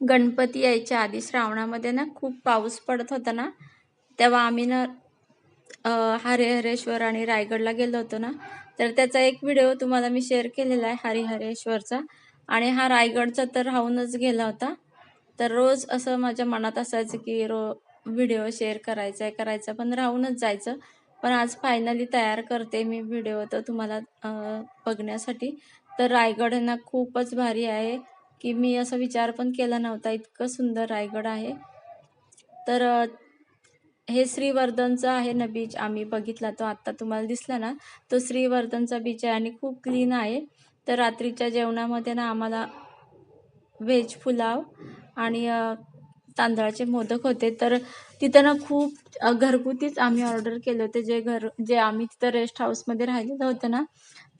गणपती यायच्या आधी श्रावणामध्ये ना खूप पाऊस पडत होता ना तेव्हा आम्ही ना हरिहरेश्वर आणि रायगडला गेलो होतो ना. तर त्याचा एक व्हिडिओ तुम्हाला मी शेअर केलेला आहे हरिहरेश्वरचा. आणि हा रायगडचा तर राहूनच गेला होता. तर रोज असं माझ्या मनात असायचं की रो व्हिडिओ शेअर करायचा आहे करायचा पण राहूनच जायचं. पण आज फायनली तयार करते मी व्हिडिओ तर तुम्हाला बघण्यासाठी. तर रायगड ना खूपच भारी आहे. की मी असा विचार पण केला नव्हता. इतकं सुंदर रायगड आहे. तर हे श्रीवर्धनचं आहे ना बीच आम्ही बघितला. तो आत्ता तुम्हाला दिसला ना? तो श्रीवर्धनचा बीच आहे आणि खूप क्लीन आहे. तर रात्रीच्या जेवणामध्ये ना आम्हाला व्हेज पुलाव आणि तांदळाचे मोदक होते. तर तिथं ना खूप घरगुतीच आम्ही ऑर्डर केले होते. जे घर जे आम्ही तिथं रेस्ट हाऊसमध्ये राहिलेलं होतं ना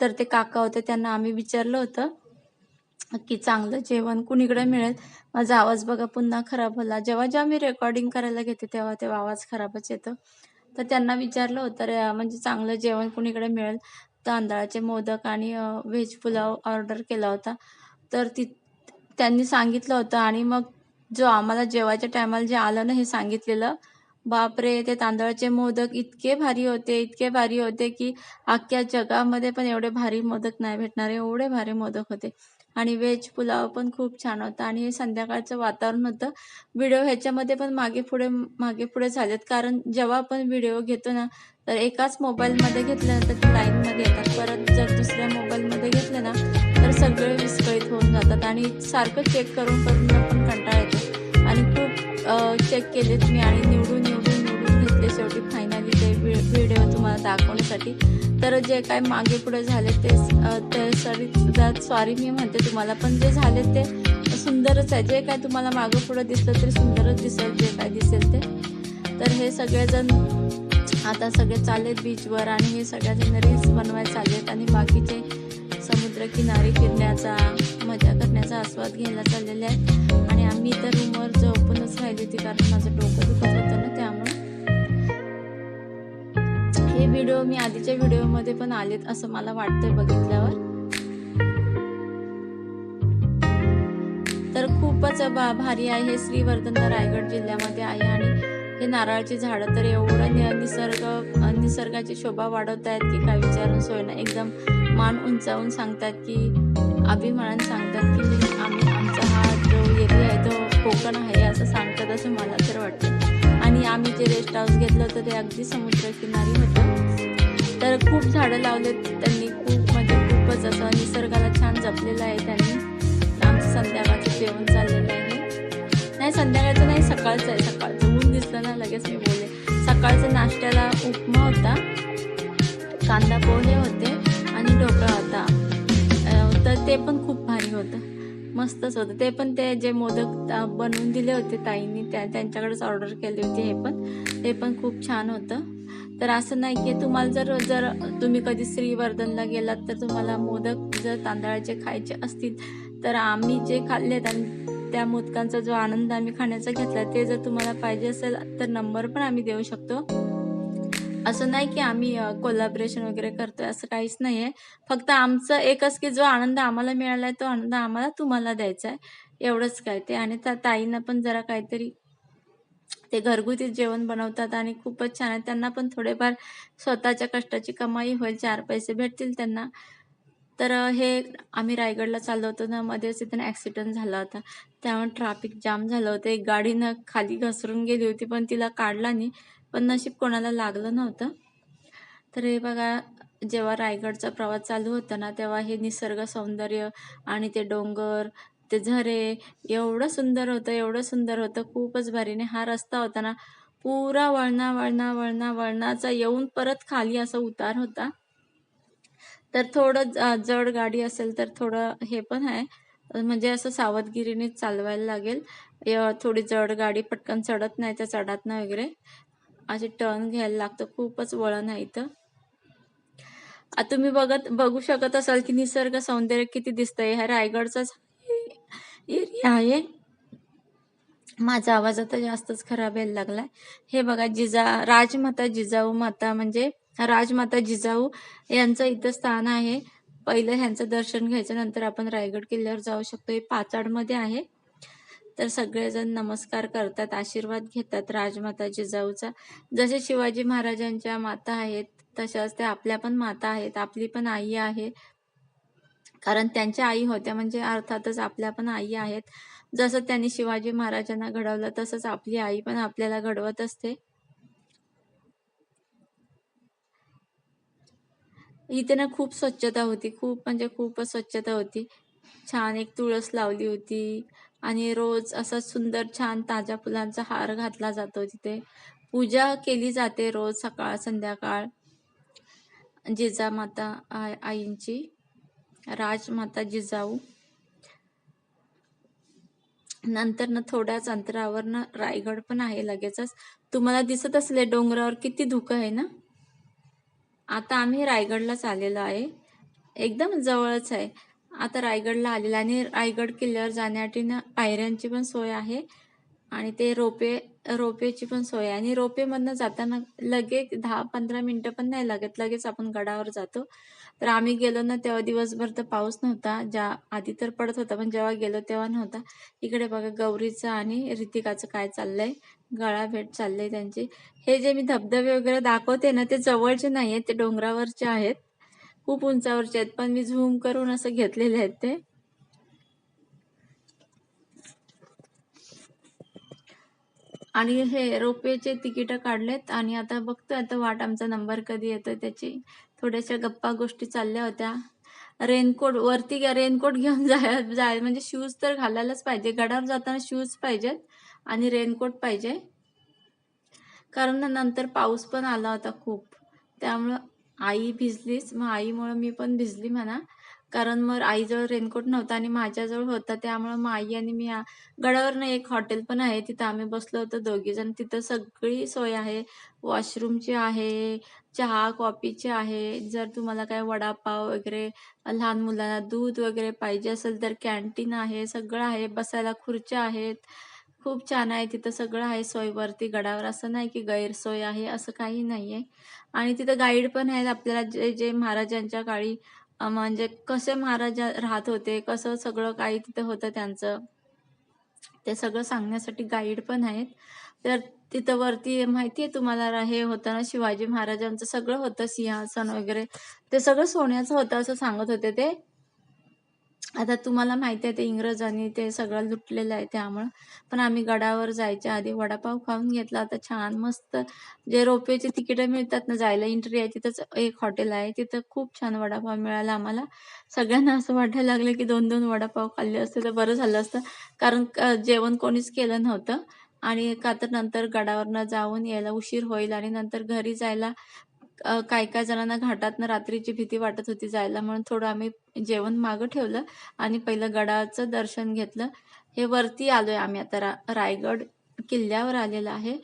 तर ते काका होते त्यांना आम्ही विचारलं होतं. की चांगलं जेवण कुणीकडे मिळेल? माझा आवाज बघा पुन्हा खराब झाला. जेव्हा जेव्हा मी रेकॉर्डिंग करायला घेते तेव्हा तेव्हा आवाज खराबच येतो. तर त्यांना विचारलं होतं म्हणजे चांगलं जेवण कुणीकडे मिळेल? तांदळाचे मोदक आणि व्हेज पुलाव ऑर्डर केला होता. तर ती त्यांनी सांगितलं होतं आणि मग जो आम्हाला जेवायच्या टायमाला जे आलं ना हे सांगितलेलं बापरे ते तांदळाचे मोदक इतके भारी होते इतके भारी होते की अख्ख्या जगामध्ये पण एवढे भारी मोदक नाही भेटणार एवढे भारी मोदक होते. आणि व्हेज पुलाव पण खूप छान होता. आणि हे संध्याकाळचं वातावरण होतं. व्हिडिओ ह्याच्यामध्ये पण मागे पुढे मागे पुढे झालेत. कारण जेव्हा आपण व्हिडिओ घेतो ना तर एकाच मोबाईलमध्ये घेतल्यानंतर ते लाईनमध्ये येतात. परत जर दुसऱ्या मोबाईलमध्ये घेतलं ना तर सगळे विस्कळीत होऊन जातात. आणि सारखं चेक करून करून पण कंटाळा येतो. आणि खूप चेक केलेत मी आणि निवडून निवडून शेवटी फायनली ते व्हिडिओ तुम्हाला दाखवण्यासाठी. तर जे काय मागे पुढे झाले ते अ, ते सुद्धा सॉरी मी म्हणते तुम्हाला. पण जे झाले ते सुंदरच आहे. जे काय तुम्हाला मागं पुढं दिसलं तरी सुंदरच दिसेल जे काय दिसेल ते. तर हे सगळेजण आता सगळे चाललेत बीचवर आणि हे सगळ्याजण रील्स बनवायला चाललेत आणि बाकीचे समुद्रकिनारी फिरण्याचा मजा करण्याचा आस्वाद घ्यायला चाललेले आहेत. आणि आम्ही तर रूमवर झोपूनच राहिली होती कारण माझं डोकं दुखत होतं ना व्हिडिओ मी आधीच्या व्हिडिओमध्ये पण आलेत असं मला वाटतंय बघितल्यावर. तर खूपच भा भारी आहे हे श्रीवर्धन रायगड जिल्ह्यामध्ये आहे आणि हे नारळाची झाडं तर एवढं नि- निसर्ग निसर्गाची शोभा वाढवत आहेत की काय विचारून सोय नाही एकदम मान उंचावून सांगतात की अभिमानाने सांगतात की आम्ही आमचा हा जो एरिया आहे तो कोकण आहे असं सांगतात असं मला तर वाटतं. आणि आम्ही जे रेस्ट हाऊस घेतलं होतं ते अगदी समुद्रकिनारी होतं. तर खूप झाडं लावलेत त्यांनी खूप म्हणजे खूपच असं निसर्गाला छान जपलेलं आहे त्यांनी. आमचं संध्याकाळचं जेवण चाललेलं आहे. नाही संध्याकाळचं नाही सकाळचं आहे सकाळचं. ऊन दिसलं ना लगेच मी बोलले. सकाळचं नाश्त्याला उपमा होता कांदा पोहे होते आणि ढोकळा होता. तर ते पण खूप भारी होतं. मस्तच होतं. ते पण ते जे मोदक बनवून दिले होते ताईंनी त्या त्यांच्याकडेच ऑर्डर केली होती हे पण. ते पण खूप छान होतं. तर असं नाही की तुम्हाला जर जर तुम्ही कधी श्रीवर्धनला गेलात तर तुम्हाला मोदक जर तांदळाचे खायचे असतील तर आम्ही जे खाल्लेत आणि त्या मोदकांचा जो आनंद आम्ही खाण्याचा घेतला ते जर तुम्हाला पाहिजे असेल तर नंबर पण आम्ही देऊ शकतो. असं नाही की आम्ही कोलॅबरेशन वगैरे करतोय असं काहीच नाही आहे फक्त आमचं एकच की जो आनंद आम्हाला मिळाला आहे तो आनंद आम्हाला तुम्हाला द्यायचा आहे एवढंच काय ते. आणि त्या ताईंना पण जरा काहीतरी ते घरगुती जेवण बनवतात आणि खूपच छान आहे. त्यांना पण थोडेफार स्वतःच्या कष्टाची कमाई होईल. चार पैसे भेटतील त्यांना. तर हे आम्ही रायगडला चाललो होतो ना मध्येच तिथं ॲक्सिडेंट झाला होता. त्यामुळे ट्रॅफिक जाम झालं होतं. एक गाडीनं खाली घसरून गेली होती पण तिला काढला नाही. पण नशीब कोणाला लागलं नव्हतं. तर हे बघा जेव्हा रायगडचा प्रवास चालू होता ना तेव्हा हे निसर्ग सौंदर्य आणि ते डोंगर ते झरे एवढं सुंदर होतं एवढं सुंदर होतं. खूपच भारीने हा रस्ता होता ना. पुरा वळणा वळणा वळणा वळणाचा येऊन परत खाली असा उतार होता. तर थोडं ज- जड गाडी असेल तर थोडं हे पण आहे. म्हणजे असं सावधगिरीने चालवायला लागेल. य- थोडी जड गाडी पटकन चढत नाही तर चढत नाही वगैरे. असे टर्न घ्यायला लागतं. खूपच वळण आहे इथं. तुम्ही बघत बघू शकत असाल की निसर्ग सौंदर्य किती दिसतंय. हा रायगडचाच एरिया आहे. माझा आवाज आता जास्तच खराब यायला लागलाय. हे बघा जिजा राजमाता जिजाऊ माता म्हणजे राजमाता जिजाऊ यांचं इथं स्थान आहे. पहिलं ह्यांचं दर्शन घ्यायचं नंतर आपण रायगड किल्ल्यावर जाऊ शकतो. हे पाचाडमध्ये आहे. तर सगळेजण नमस्कार करतात आशीर्वाद घेतात राजमाता जिजाऊचा. जसे शिवाजी महाराजांच्या माता आहेत तशाच त्या आपल्या पण माता आहेत आपली पण आई आहे. कारण त्यांच्या आई होत्या म्हणजे अर्थातच आपल्या पण आई आहेत. जसं त्यांनी शिवाजी महाराजांना घडवलं तसंच आपली आई पण आपल्याला घडवत असते. इथे ना खूप स्वच्छता होती खूप म्हणजे खूपच स्वच्छता होती. छान एक तुळस लावली होती आणि रोज असा सुंदर छान ताज्या फुलांचा हार घातला जातो तिथे. पूजा केली जाते रोज सकाळ संध्याकाळ. जिजामाता आईंची राजमाता जिजाऊ. नंतर ना थोड्याच अंतरावर ना रायगड पण आहे लगेचच. तुम्हाला दिसत असले डोंगरावर किती धुकं आहे ना? आता आम्ही रायगडलाच आलेलो आहे. एकदम जवळच आहे. आता रायगडला आलेला आणि रायगड किल्ल्यावर जाण्यासाठी ना पायऱ्यांची पण सोय आहे आणि ते रोपे रोपेची पण सोय आहे. आणि रोपेमधनं जाताना लगेच दहा पंधरा मिनटं पण नाही लागत. लगेच आपण गडावर जातो. तर आम्ही गेलो ना तेव्हा दिवसभर तर पाऊस नव्हता. ज्या आधी तर पडत होता पण जेव्हा गेलो तेव्हा नव्हता. इकडे बघा गौरीचं आणि ऋतिकाचं काय चाललंय? गळा भेट चाललंय त्यांची. हे जे मी धबधबे वगैरे दाखवते ना ते जवळचे नाही आहेत ते डोंगरावरचे आहेत. खूप उंचावरचे आहेत पण मी झूम करून असं घेतलेले आहेत ते. आणि हे रोपेचे तिकीट काढलेत आणि आता बघतोय आता वाट आमचा नंबर कधी येतोय त्याची. थोड्याशा गप्पा गोष्टी चालल्या होत्या. रेनकोट वरती रेनकोट घेऊन जाय जाय म्हणजे शूज तर घालायलाच पाहिजे. गडावर जाताना शूज पाहिजेत आणि रेनकोट पाहिजे. कारण नंतर पाऊस पण आला होता खूप. त्यामुळं आई भिजलीच. मग आईमुळं मी पण भिजली म्हणा. कारण मग आईजवळ रेनकोट नव्हता आणि माझ्याजवळ होता त्यामुळं मग आई आणि मी गडावरनं एक हॉटेल पण आहे तिथं आम्ही बसलो होतो दोघी जण. तिथं सगळी सोय आहे. वॉशरूमची आहे चहा कॉफीची आहे. जर तुम्हाला काय वडापाव वगैरे लहान मुलांना दूध वगैरे पाहिजे असेल तर कॅन्टीन आहे सगळं आहे. बसायला खुर्च्या आहेत. खूप छान आहे तिथं सगळं आहे सोयवरती गडावर. असं नाही की गैरसोय आहे असं काही नाही आहे आणि तिथं गाईड पण आहेत आपल्याला जे जे महाराजांच्या काळी म्हणजे कसे महाराज राहत होते कसं सगळं काही तिथं होतं त्यांचं ते सगळं सांगण्यासाठी गाईड पण आहेत. तर तिथं वरती माहिती आहे तुम्हाला हे होतं ना शिवाजी महाराजांचं सगळं होतं सिंहासन वगैरे. ते सगळं सोन्याचं होतं असं सांगत होते ते. आता तुम्हाला माहिती आहे ते इंग्रजांनी ते सगळं लुटलेलं आहे त्यामुळं. पण आम्ही गडावर जायच्या आधी वडापाव खाऊन घेतला. आता छान मस्त जे रोपेचे तिकीट मिळतात ना जायला एंट्री आहे तिथंच एक हॉटेल आहे. तिथं खूप छान वडापाव मिळाला आम्हाला. सगळ्यांना असं वाटायला लागलं की दोन दोन वडापाव खाल्ले असते तर बरं झालं असतं. कारण जेवण कोणीच केलं नव्हतं. आणि का तर नंतर गडावरनं जाऊन यायला उशीर होईल आणि नंतर घरी जायला काही काही जणांना घाटातनं रात्रीची भीती वाटत होती जायला म्हणून थोडं आम्ही जेवण मागं ठेवलं आणि पहिलं गडाचं दर्शन घेतलं. हे वरती आलोय आम्ही आता रा रायगड किल्ल्यावर आलेलं आहे.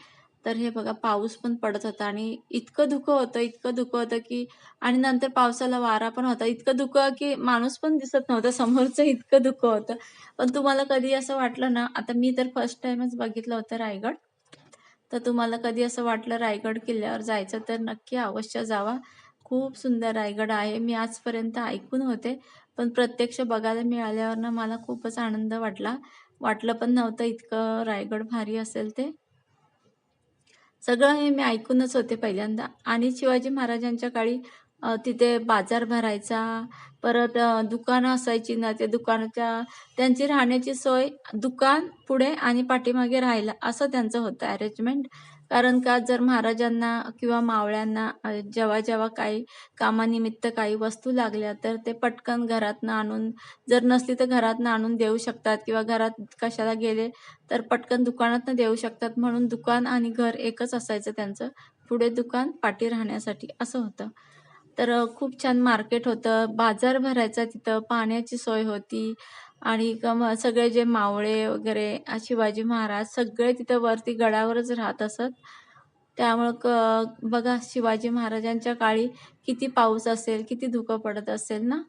तर हे बघा पाऊस पण पडत होता आणि इतकं धुकं होतं इतकं धुकं होतं की आणि नंतर पावसाला वारा पण होता. इतकं धुकं की माणूस पण दिसत नव्हतं समोरचं इतकं धुकं होतं. पण तुम्हाला कधी असं वाटलं ना आता मी तर फर्स्ट टाइमच बघितलं होतं रायगड. तर तुम्हाला कधी असं वाटलं रायगड किल्ल्यावर जायचं तर नक्की अवश्य जावा. खूप सुंदर रायगड आहे. मी आजपर्यंत ऐकून होते पण प्रत्यक्ष बघायला मिळाल्यावरनं मला खूपच आनंद वाटला. वाटलं पण नव्हतं इतकं रायगड भारी असेल ते. सगळं हे मी ऐकूनच होते पहिल्यांदा. आणि शिवाजी महाराजांच्या काळी तिथे बाजार भरायचा परत दुकानं असायची ना ते दुकानाच्या त्यांची राहण्याची सोय दुकान पुढे आणि पाठीमागे राहायला असं त्यांचं होतं अरेंजमेंट कारण का जर महाराजांना किंवा मावळ्यांना जेव्हा जेव्हा काही कामानिमित्त काही वस्तू लागल्या तर ते पटकन घरातनं आणून जर नसली तर घरातनं आणून देऊ शकतात किंवा घरात कशाला गेले तर पटकन दुकानातनं देऊ शकतात. म्हणून दुकान आणि घर एकच असायचं त्यांचं. पुढे दुकान पाठी राहण्यासाठी असं होतं. तर खूप छान मार्केट होतं. बाजार भरायचा तिथं पाण्याची सोय होती आणि सगळे जे मावळे वगैरे शिवाजी महाराज सगळे तिथं वरती गडावरच राहत असत. त्यामुळं क बघा शिवाजी महाराजांच्या काळी किती पाऊस असेल किती धुकं पडत असेल ना?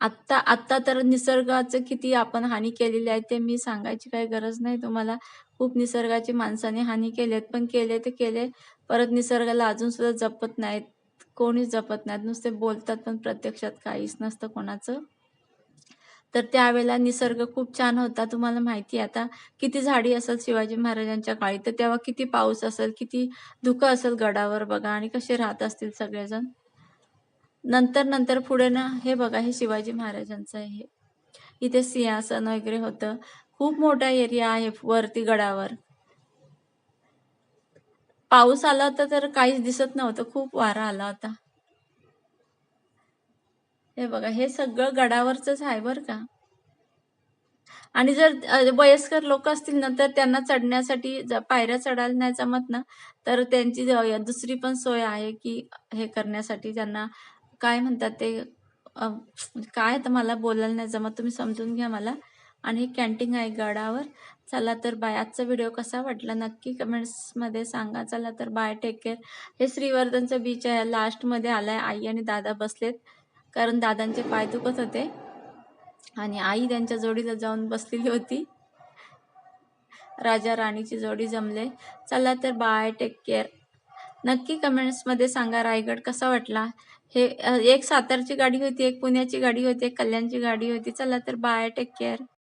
आत्ता आत्ता तर निसर्गाचं किती आपण हानी केलेली आहे ते मी सांगायची काही गरज नाही तुम्हाला. खूप निसर्गाची माणसाने हानी केली आहेत पण केले ते केले. परत निसर्गाला अजून सुद्धा जपत नाहीत. कोणीच जपत नाहीत नुसते बोलतात पण प्रत्यक्षात काहीच नसतं कोणाचं तर त्यावेळेला निसर्ग खूप छान होता. तुम्हाला माहिती आहे आता किती झाडी असेल शिवाजी महाराजांच्या काळी, तर तेव्हा किती पाऊस असेल, किती धुकं असेल गडावर बघा आणि कसे राहत असतील सगळेजण. नंतर, नंतर पुढे ना हे बघा हे शिवाजी महाराजांचं हे इथे सिंहासन वगैरे होतं. खूप मोठा एरिया आहे वरती गडावर. पाऊस आला होता तर काहीच दिसत नव्हतं. खूप वारा आला होता. हे बघा हे सगळं गडावरच आहे बरं का. आणि जर वयस्कर लोक असतील ना, तर त्यांना चढण्यासाठी पायऱ्या चढायला नाही जमत ना, तर त्यांची दुसरी पण सोय आहे, की हे करण्यासाठी त्यांना काय म्हणतात ते काय तर मला बोलायला नाही जमत. तुम्ही समजून घ्या मला. आणि हे कॅन्टीन आहे गडावर. चला तर बाय. आजचा व्हिडिओ कसा वाटला नक्की कमेंट्समध्ये सांगा. चला तर बाय. Take care. हे श्रीवर्धनचं बीच आहे. लास्टमध्ये आलाय. आई आणि दादा बसलेत. कारण दादांचे पाय दुखत होते. आणि आई त्यांच्या जोडीला जाऊन बसलेली होती. राजा राणीची जोडी जमले. चला तर बाय. Take care. नक्की कमेंट्समध्ये सांगा रायगड कसा वाटला. हे एक सातारची गाडी होती, एक पुण्याची गाडी होती, एक कल्याणची गाडी होती. चला तर बाय. Take care.